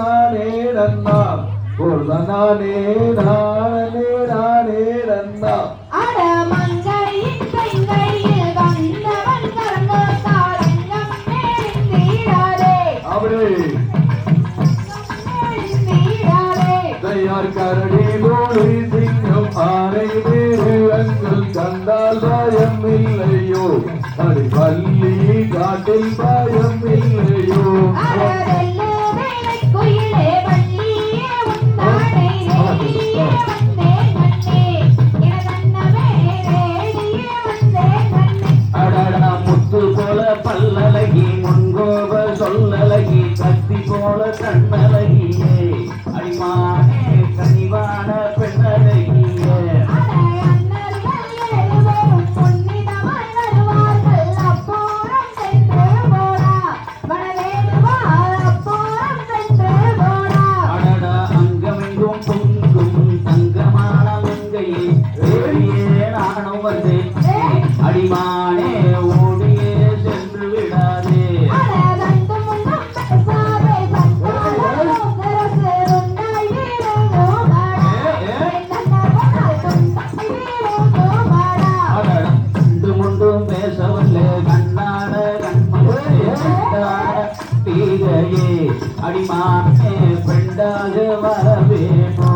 ராணே ரன்னா பொருளனானே ராணே ராணே ரன்னா அட மங்கையின் பெண்களில் வந்தவன் கரங்கோ தாரங்கம் நேரிந்தீராரே அவரே தயார் கண்டால் பயம் இல்லையோ அடி பள்ளி காட்டில் பயம் இல்லை கண்ணழகியே அடிமானே கனிவான பெண்ணழகியே அடிமானே மாமே பெண்டாக வரவேமோ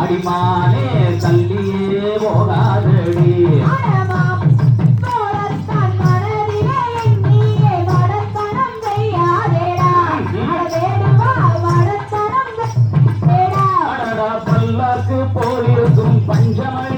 அடிமானே தள்ளியே போகா. पंजमन